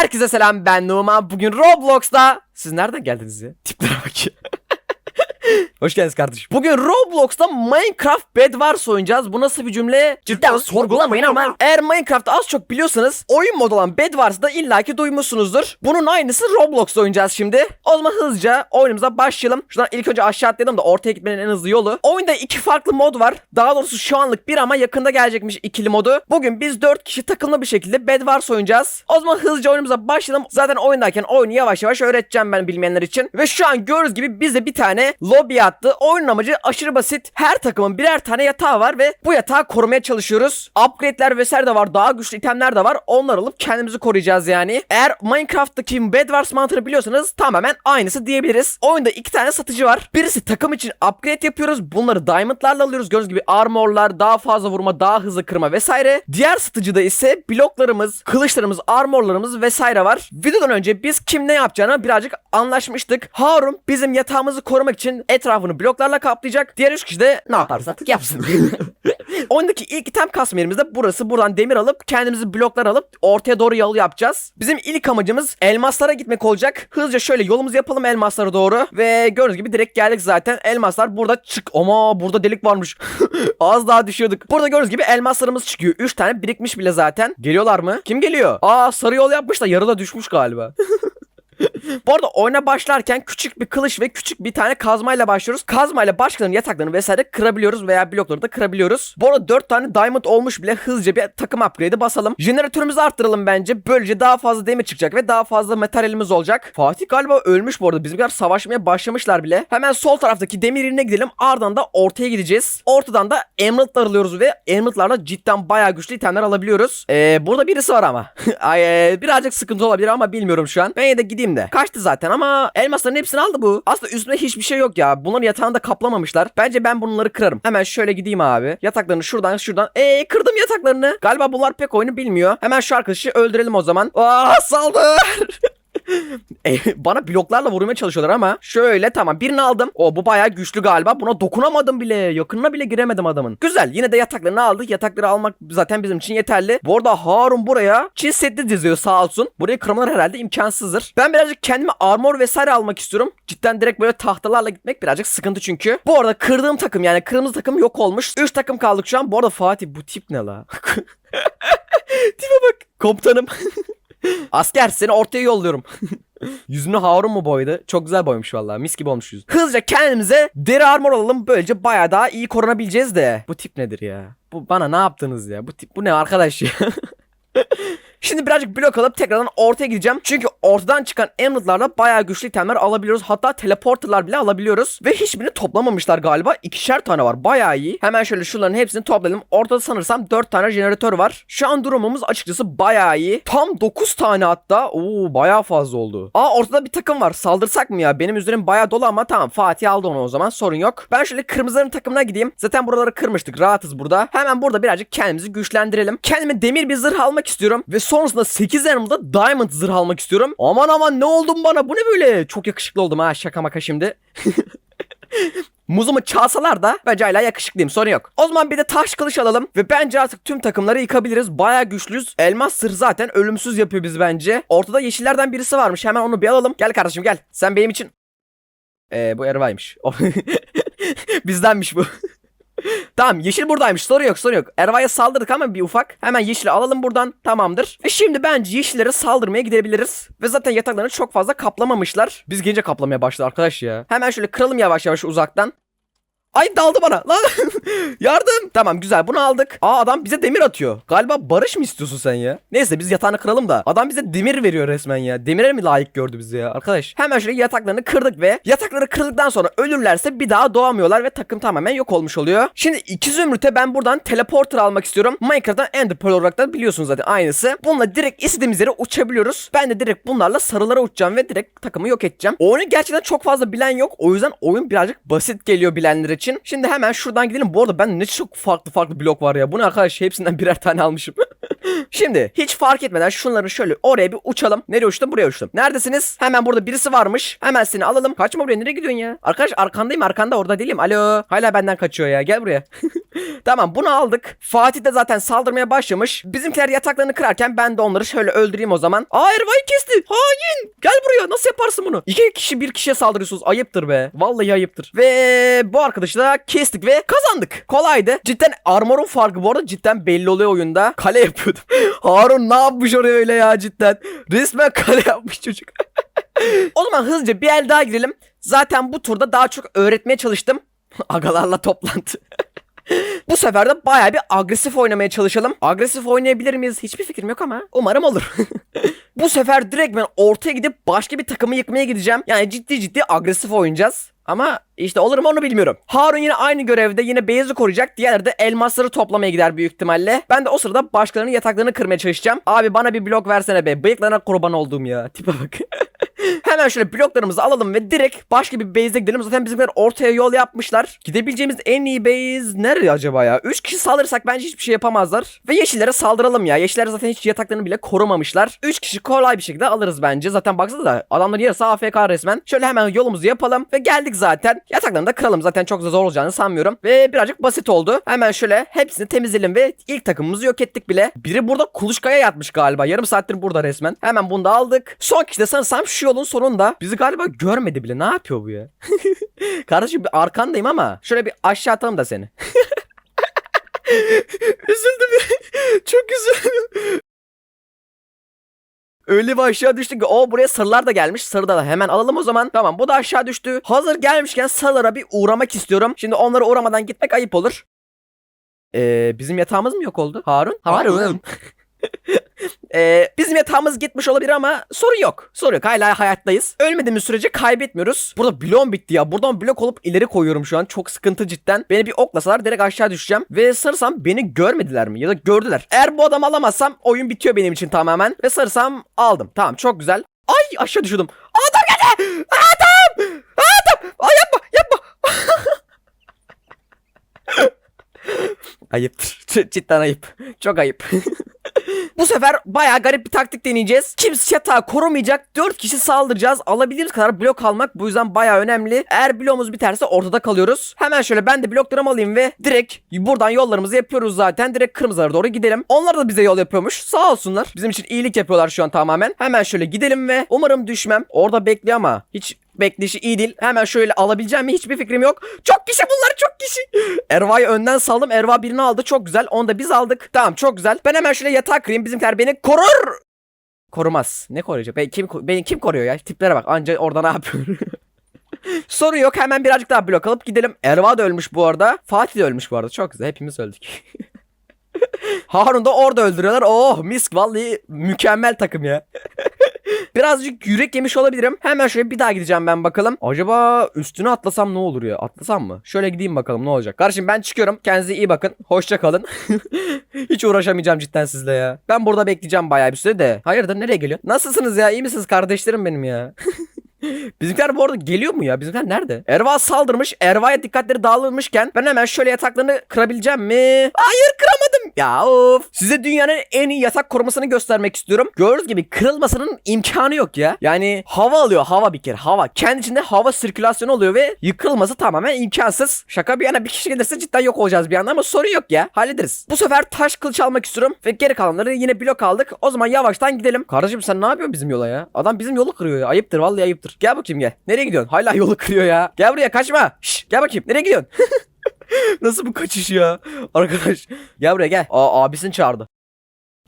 Herkese selam ben Numan. Bugün Roblox'ta siz nereden geldiniz ya? Tiplere bak. Hoş geldiniz kardeşim. Bugün Roblox'ta Minecraft Bedwars oynayacağız. Bu nasıl bir cümle? Cidden sorgulamayın ama. Eğer Minecraft'ı az çok biliyorsanız oyun modu olan Bedwars'ı da illaki duymuşsunuzdur. Bunun aynısı Roblox'ta oynayacağız şimdi. O zaman hızlıca oyunumuza başlayalım. Şuradan ilk önce aşağı atlayalım da ortaya gitmenin en hızlı yolu. Oyunda iki farklı mod var. Daha doğrusu şu anlık bir ama yakında gelecekmiş ikili modu. Bugün biz 4 kişi takımlı bir şekilde Bedwars oynayacağız. O zaman hızlıca oyunumuza başlayalım. Zaten oyundayken oyunu yavaş yavaş öğreteceğim ben bilmeyenler için. Ve şu an gördüğünüz gibi bize bir tane lobi attı. Oyunun amacı aşırı basit. Her takımın birer tane yatağı var ve bu yatağı korumaya çalışıyoruz. Upgrade'ler vesaire de var. Daha güçlü itemler de var. Onları alıp kendimizi koruyacağız yani. Eğer Minecraft'taki Bedwars mantığını biliyorsanız tamamen aynısı diyebiliriz. Oyunda iki tane satıcı var. Birisi takım için upgrade yapıyoruz. Bunları diamondlarla alıyoruz. Gördüğünüz gibi armorlar, daha fazla vurma, daha hızlı kırma vesaire. Diğer satıcıda ise bloklarımız, kılıçlarımız, armorlarımız vesaire var. Videodan önce biz kim ne yapacağını birazcık anlaşmıştık. Harun bizim yatağımızı korumak için etrafını bloklarla kaplayacak. Diğer üç kişi de ne yaparsa artık yapsın. Oyundaki ilk item kasma yerimizde burası. Buradan demir alıp kendimizi bloklar alıp ortaya doğru yol yapacağız. Bizim ilk amacımız elmaslara gitmek olacak. Hızlıca şöyle yolumuzu yapalım elmaslara doğru. Ve gördüğünüz gibi direkt geldik zaten. Elmaslar burada çık. Ama burada delik varmış. Az daha düşüyorduk. Burada gördüğünüz gibi elmaslarımız çıkıyor. 3 tane birikmiş bile zaten. Geliyorlar mı? Kim geliyor? Aa sarı yol yapmış da yarıda düşmüş galiba. Bu arada oyuna başlarken küçük bir kılıç ve küçük bir tane kazmayla başlıyoruz. Kazmayla başkalarının yataklarını vesaire kırabiliyoruz veya blokları da kırabiliyoruz. Bu arada 4 tane diamond olmuş bile hızlıca bir takım upgrade'i basalım. Jeneratörümüzü arttıralım bence. Böylece daha fazla demir çıkacak ve daha fazla materyalimiz olacak. Fatih galiba ölmüş bu arada. Bizimkiler savaşmaya başlamışlar bile. Hemen sol taraftaki demir yerine gidelim. Ardından da ortaya gideceğiz. Ortadan da emeraldlar alıyoruz ve emeraldlarla cidden bayağı güçlü itemler alabiliyoruz. Ee, burada birisi var ama. Ay, e, birazcık sıkıntı olabilir ama bilmiyorum şu an. Ben yine de gideyim de. Kaçtı zaten ama elmasların hepsini aldı bu. Aslında üstünde hiçbir şey yok ya. Bunların yatağını da kaplamamışlar. Bence ben bunları kırarım. Hemen şöyle gideyim abi. Yataklarını şuradan şuradan. Eee kırdım yataklarını. Galiba bunlar pek oyunu bilmiyor. Hemen şu arkadaşı öldürelim o zaman. Aa saldır. E, bana bloklarla vurmaya çalışıyorlar ama şöyle tamam birini aldım. O bu bayağı güçlü galiba. Buna dokunamadım bile. Yakınına bile giremedim adamın. Güzel. Yine de yataklarını aldık. Yatakları almak zaten bizim için yeterli. Bu arada Harun buraya çiz setli diziyor sağ olsun. Burayı kırmalar herhalde imkansızdır. Ben birazcık kendime armor vesaire almak istiyorum. Cidden direkt böyle tahtalarla gitmek birazcık sıkıntı çünkü. Bu arada kırdığım takım yani kırmızı takım yok olmuş. 3 takım kaldık şu an. Bu arada Fatih bu tip ne la? Tipe bak. Komutanım. Asker seni ortaya yolluyorum. Yüzünü Harun mu boyadı? Çok güzel boyamış vallahi. Mis gibi olmuş yüz. Hızlıca kendimize deri armor alalım. Böylece bayağı daha iyi korunabileceğiz de. Bu tip nedir ya? Bu bana ne yaptınız ya? Bu tip bu ne arkadaş ya? Şimdi birazcık blok alıp tekrardan ortaya gideceğim. Çünkü ortadan çıkan emeraldlarla bayağı güçlü itemler alabiliyoruz. Hatta teleporterlar bile alabiliyoruz. Ve hiçbirini toplamamışlar galiba. İkişer tane var. Bayağı iyi. Hemen şöyle şunların hepsini toplayalım. Ortada sanırsam 4 tane jeneratör var. Şu an durumumuz açıkçası bayağı iyi. Tam 9 tane hatta. Oo bayağı fazla oldu. Aa ortada bir takım var. Saldırsak mı ya? Benim üzerim bayağı dolu ama tamam. Fatih aldı onu o zaman. Sorun yok. Ben şöyle kırmızıların takımına gideyim. Zaten buraları kırmıştık. Rahatız burada. Hemen burada birazcık kendimizi güçlendirelim. Kendime demir bir zırh almak istiyorum. Ve sonrasında 8 yanımda diamond zırh almak istiyorum. Aman aman ne oldum bana bu ne böyle? Çok yakışıklı oldum ha şaka maka şimdi. Muzumu çalsalar da bence hala yakışıklıyım sorun yok. O zaman bir de taş kılıç alalım ve bence artık tüm takımları yıkabiliriz. Baya güçlüyüz. Elmas sır zaten ölümsüz yapıyor biz bence. Ortada yeşillerden birisi varmış hemen onu bir alalım. Gel kardeşim gel. Sen benim için... Ee, bu Erva'ymış. Bizdenmiş bu. Tamam yeşil buradaymış soru yok soru yok. Erva'ya saldırdık ama bir ufak. Hemen yeşili alalım buradan tamamdır. Ve şimdi bence yeşillere saldırmaya gidebiliriz. Ve zaten yataklarını çok fazla kaplamamışlar. Biz gece kaplamaya başladı arkadaş ya. Hemen şöyle kıralım yavaş yavaş uzaktan. Ay daldı bana lan. Yardım. Tamam güzel bunu aldık. Aa adam bize demir atıyor. Galiba barış mı istiyorsun sen ya? Neyse biz yatağını kıralım da. Adam bize demir veriyor resmen ya. Demire mi layık gördü bizi ya arkadaş? Hemen şöyle yataklarını kırdık ve yatakları kırdıktan sonra ölürlerse bir daha doğamıyorlar ve takım tamamen yok olmuş oluyor. Şimdi iki zümrüte ben buradan teleporter almak istiyorum. Minecraft'tan Ender Pearl olarak da biliyorsunuz zaten aynısı. Bununla direkt istediğimiz yere uçabiliyoruz. Ben de direkt bunlarla sarılara uçacağım ve direkt takımı yok edeceğim. Oyunu gerçekten çok fazla bilen yok. O yüzden oyun birazcık basit geliyor bilenler için. Şimdi hemen şuradan gidelim. Bu arada ben ne çok farklı farklı blok var ya. Bu ne arkadaş? Hepsinden birer tane almışım. Şimdi hiç fark etmeden şunları şöyle oraya bir uçalım. Nereye uçtum? Buraya uçtum. Neredesiniz? Hemen burada birisi varmış. Hemen seni alalım. Kaçma buraya. Nereye gidiyorsun ya? Arkadaş arkandayım. Arkanda orada değilim. Alo. Hala benden kaçıyor ya. Gel buraya. tamam bunu aldık. Fatih de zaten saldırmaya başlamış. Bizimkiler yataklarını kırarken ben de onları şöyle öldüreyim o zaman. Aa Erva'yı kesti. Hain. Gel buraya. Nasıl yaparsın bunu? İki kişi bir kişiye saldırıyorsunuz. Ayıptır be. Vallahi ayıptır. Ve bu arkadaşı da kestik ve kazandık. Kolaydı. Cidden armorun farkı bu arada cidden belli oluyor oyunda. Kale yapıyordum. Harun ne yapmış oraya öyle ya cidden. Resmen kale yapmış çocuk. o zaman hızlıca bir el daha girelim. Zaten bu turda daha çok öğretmeye çalıştım. Agalarla toplantı. Bu sefer de bayağı bir agresif oynamaya çalışalım. Agresif oynayabilir miyiz? Hiçbir fikrim yok ama umarım olur. Bu sefer direkt ben ortaya gidip başka bir takımı yıkmaya gideceğim. Yani ciddi ciddi agresif oynayacağız. Ama işte olur mu onu bilmiyorum. Harun yine aynı görevde yine Beyaz'ı koruyacak. Diğerleri de elmasları toplamaya gider büyük ihtimalle. Ben de o sırada başkalarının yataklarını kırmaya çalışacağım. Abi bana bir blok versene be. Bıyıklarına kurban olduğum ya. Tipe bak. Hemen şöyle bloklarımızı alalım ve direkt başka bir base'e gidelim. Zaten bizimkiler ortaya yol yapmışlar. Gidebileceğimiz en iyi base nerede acaba ya? 3 kişi saldırırsak bence hiçbir şey yapamazlar. Ve yeşillere saldıralım ya. Yeşiller zaten hiç yataklarını bile korumamışlar. 3 kişi kolay bir şekilde alırız bence. Zaten baksana da adamların yarısı AFK resmen. Şöyle hemen yolumuzu yapalım ve geldik zaten. Yataklarını da kıralım. Zaten çok da zor olacağını sanmıyorum. Ve birazcık basit oldu. Hemen şöyle hepsini temizleyelim ve ilk takımımızı yok ettik bile. Biri burada kuluçkaya yatmış galiba. Yarım saattir burada resmen. Hemen bunu da aldık. Son kişi de sanırsam şu yolun sonunda. Bizi galiba görmedi bile. Ne yapıyor bu ya? Kardeşim bir arkandayım ama şöyle bir aşağı atalım da seni. üzüldüm. Çok üzüldüm. Öyle bir aşağı düştü ki o buraya sarılar da gelmiş. Sarı da hemen alalım o zaman. Tamam bu da aşağı düştü. Hazır gelmişken sarılara bir uğramak istiyorum. Şimdi onlara uğramadan gitmek ayıp olur. Ee, bizim yatağımız mı yok oldu? Harun? Harun. Ee, bizim yatağımız gitmiş olabilir ama sorun yok. Sorun yok. Hala hayattayız. Ölmediğimiz sürece kaybetmiyoruz. Burada bloğum bitti ya. Buradan blok olup ileri koyuyorum şu an. Çok sıkıntı cidden. Beni bir oklasalar direkt aşağı düşeceğim. Ve sarısam beni görmediler mi? Ya da gördüler. Eğer bu adamı alamazsam oyun bitiyor benim için tamamen. Ve sarısam aldım. Tamam çok güzel. Ay aşağı düşürdüm. Adam geldi. Adam. Adam. Ay yapma yapma. Ayıptır. Cidden ayıp. Çok ayıp. Bu sefer bayağı garip bir taktik deneyeceğiz. Kimse yatağı korumayacak. 4 kişi saldıracağız. Alabildiğimiz kadar blok almak bu yüzden bayağı önemli. Eğer bloğumuz biterse ortada kalıyoruz. Hemen şöyle ben de bloklarımı alayım ve direkt buradan yollarımızı yapıyoruz zaten. Direkt kırmızılara doğru gidelim. Onlar da bize yol yapıyormuş. Sağ olsunlar. Bizim için iyilik yapıyorlar şu an tamamen. Hemen şöyle gidelim ve umarım düşmem. Orada bekliyor ama hiç bekleyişi iyi değil. Hemen şöyle alabileceğim mi hiçbir fikrim yok. Çok kişi bunlar çok kişi. Erva'yı önden saldım. Erva birini aldı. Çok güzel. Onu da biz aldık. Tamam çok güzel. Ben hemen şöyle yatağa kırayım. Bizimkiler beni korur. Korumaz. Ne koruyacak? Beni kim, beni kim koruyor ya? Tiplere bak. Anca orada ne yapıyor? Sorun yok. Hemen birazcık daha blok alıp gidelim. Erva da ölmüş bu arada. Fatih de ölmüş bu arada. Çok güzel. Hepimiz öldük. Harun da orada öldürüyorlar. Oh mis vallahi mükemmel takım ya. Birazcık yürek yemiş olabilirim. Hemen şöyle bir daha gideceğim ben bakalım. Acaba üstüne atlasam ne olur ya? Atlasam mı? Şöyle gideyim bakalım ne olacak. Kardeşim ben çıkıyorum. Kendinize iyi bakın. Hoşça kalın. Hiç uğraşamayacağım cidden sizle ya. Ben burada bekleyeceğim bayağı bir süre de. Hayırdır nereye geliyor? Nasılsınız ya? İyi misiniz kardeşlerim benim ya? Bizimkiler bu arada geliyor mu ya? Bizimkiler nerede? Erva saldırmış. Erva'ya dikkatleri dağılmışken ben hemen şöyle yataklarını kırabileceğim mi? Hayır kıramadım. Ya of. Size dünyanın en iyi yatak korumasını göstermek istiyorum. Gördüğünüz gibi kırılmasının imkanı yok ya. Yani hava alıyor hava bir kere hava. Kendi içinde hava sirkülasyonu oluyor ve yıkılması tamamen imkansız. Şaka bir yana bir kişi gelirse cidden yok olacağız bir anda ama sorun yok ya. Hallederiz. Bu sefer taş kılıç almak istiyorum ve geri kalanları yine blok aldık. O zaman yavaştan gidelim. Kardeşim sen ne yapıyorsun bizim yola ya? Adam bizim yolu kırıyor ya. Ayıptır vallahi ayıptır. Gel bakayım gel. Nereye gidiyorsun? Hala yolu kırıyor ya. Gel buraya kaçma. Şş, gel bakayım. Nereye gidiyorsun? Nasıl bu kaçış ya? Arkadaş. Gel buraya gel. Aa abisini çağırdı.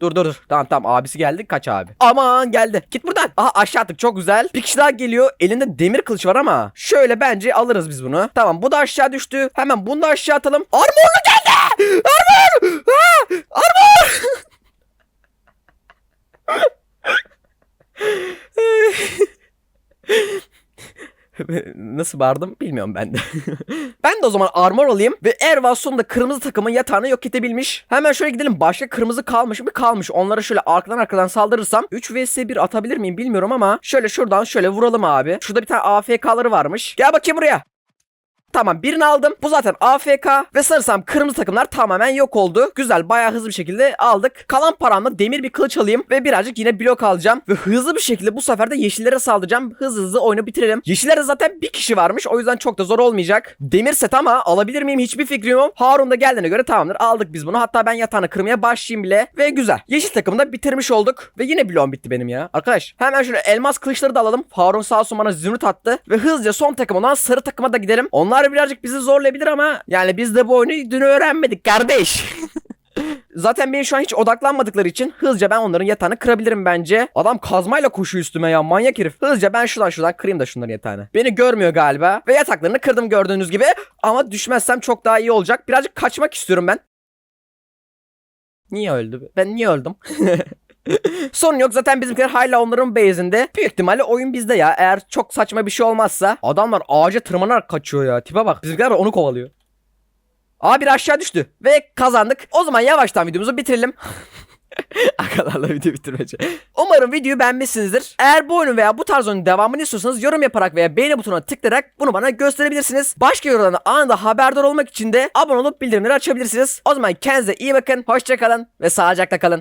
Dur dur dur. Tamam tamam abisi geldi. Kaç abi. Aman geldi. Git buradan. Aha aşağı attık. Çok güzel. Bir kişi daha geliyor. Elinde demir kılıç var ama. Şöyle bence alırız biz bunu. Tamam bu da aşağı düştü. Hemen bunu da aşağı atalım. Armorlu geldi. Armor. Ha, armor. Nasıl bağırdım bilmiyorum ben de. ben de o zaman armor alayım ve Erva sonunda kırmızı takımın yatağını yok edebilmiş. Hemen şöyle gidelim. Başka kırmızı kalmış mı? Kalmış. Onlara şöyle arkadan arkadan saldırırsam 3 vs 1 atabilir miyim bilmiyorum ama şöyle şuradan şöyle vuralım abi. Şurada bir tane AFK'ları varmış. Gel bakayım buraya. Tamam birini aldım. Bu zaten AFK ve sanırsam kırmızı takımlar tamamen yok oldu. Güzel bayağı hızlı bir şekilde aldık. Kalan paramla demir bir kılıç alayım ve birazcık yine blok alacağım. Ve hızlı bir şekilde bu sefer de yeşillere saldıracağım. Hızlı hızlı oyunu bitirelim. Yeşillerde zaten bir kişi varmış o yüzden çok da zor olmayacak. Demir set ama alabilir miyim hiçbir fikrim yok. Harun da geldiğine göre tamamdır aldık biz bunu. Hatta ben yatağını kırmaya başlayayım bile. Ve güzel. Yeşil takımı da bitirmiş olduk. Ve yine bloğum bitti benim ya. Arkadaş hemen şöyle elmas kılıçları da alalım. Harun sağ olsun bana zümrüt attı. Ve hızlıca son takım olan sarı takıma da gidelim. Onlar birazcık bizi zorlayabilir ama yani biz de bu oyunu dün öğrenmedik kardeş. Zaten benim şu an hiç odaklanmadıkları için hızlıca ben onların yatağını kırabilirim bence. Adam kazmayla koşuyor üstüme ya manyak herif. Hızlıca ben şuradan şuradan kırayım da şunların yatağını. Beni görmüyor galiba. Ve yataklarını kırdım gördüğünüz gibi. Ama düşmezsem çok daha iyi olacak. Birazcık kaçmak istiyorum ben. Niye öldü? Ben niye öldüm? Sorun yok zaten bizimkiler hala onların base'inde. Büyük ihtimalle oyun bizde ya. Eğer çok saçma bir şey olmazsa. Adamlar ağaca tırmanarak kaçıyor ya. Tipe bak. Bizimkiler onu kovalıyor. Aa bir aşağı düştü. Ve kazandık. O zaman yavaştan videomuzu bitirelim. Akalarla video bitirmece. Umarım videoyu beğenmişsinizdir. Eğer bu oyunun veya bu tarz oyunun devamını istiyorsanız yorum yaparak veya beğeni butonuna tıklayarak bunu bana gösterebilirsiniz. Başka yorumlardan anında haberdar olmak için de abone olup bildirimleri açabilirsiniz. O zaman kendinize iyi bakın, hoşçakalın ve sağlıcakla kalın.